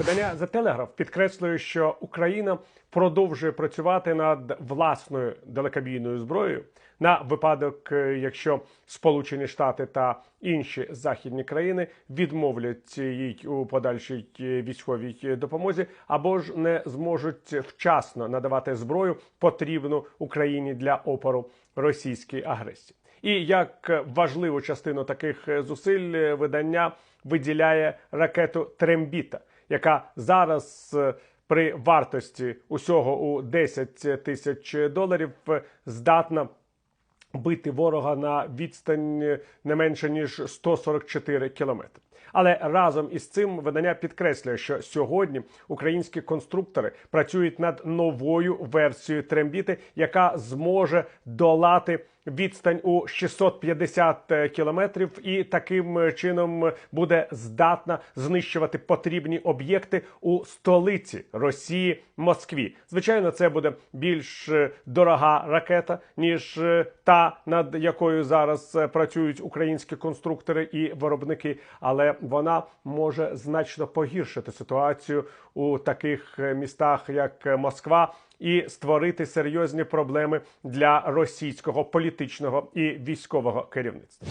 Видання The Telegraph підкреслює, що Україна продовжує працювати над власною далекобійною зброєю на випадок, е, якщо Сполучені Штати та інші західні країни відмовлять їй у подальшій е, військовій допомозі, або ж не зможуть вчасно надавати зброю потрібну Україні для опору російській агресії. І як важливу частину таких е, зусиль е, видання виділяє ракету Трембіта, яка зараз е, при вартості усього у 10 тисяч доларів е, здатна бити ворога на відстань е, не менше ніж 144 кілометри. Але разом із цим видання підкреслює, що сьогодні українські конструктори працюють над новою версією трембіти, яка зможе долати відстань у 650 кілометрів, і таким чином буде здатна знищувати потрібні об'єкти у столиці Росії Москві. Звичайно, це буде більш е, дорога ракета ніж е, та, над якою зараз е, працюють українські конструктори і виробники, але вона може значно погіршити ситуацію у таких е, містах, як е, Москва. І створити серйозні проблеми для російського політичного і військового керівництва.